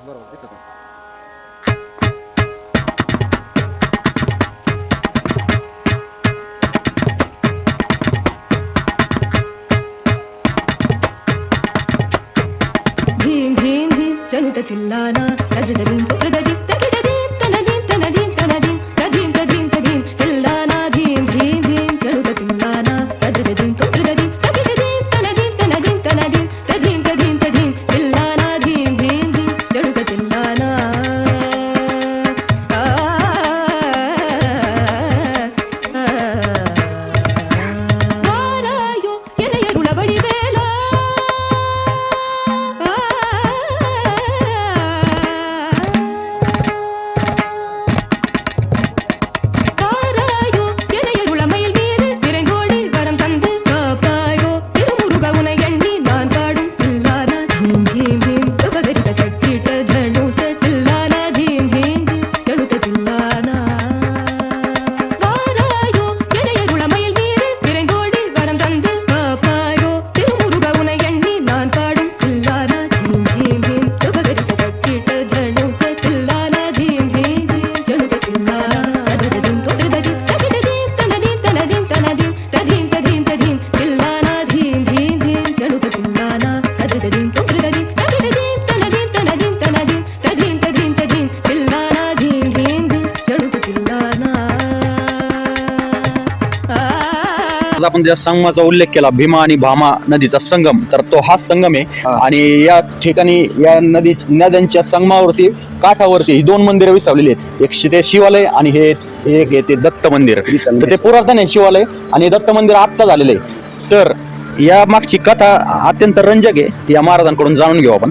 બરોબર બેસો ಭೀಂ ಭೀಂ ಭೀಂ ಚನುತ ತಿಲ್ಲಾನ ರಜದ ದೀಂ ಪುರದ ದಿಪ್ತ आज आपण ज्या संगमाचा उल्लेख केला भीमा आणि भामा नदीचा संगम तर तो हा संगम आहे. आणि या ठिकाणी या नदी नद्यांच्या संगमावरती काठावरती ही दोन मंदिरं विसावलेली आहेत. एक शि- ते शिवालय आणि हे एक ते दत्त मंदिर. तर ते पुरातन आहे शिवालय आणि हे दत्त मंदिर आत्ता झालेलं आहे. तर या मागची कथा अत्यंत रंजक आहे. या महाराजांकडून जाणून घेऊ आपण.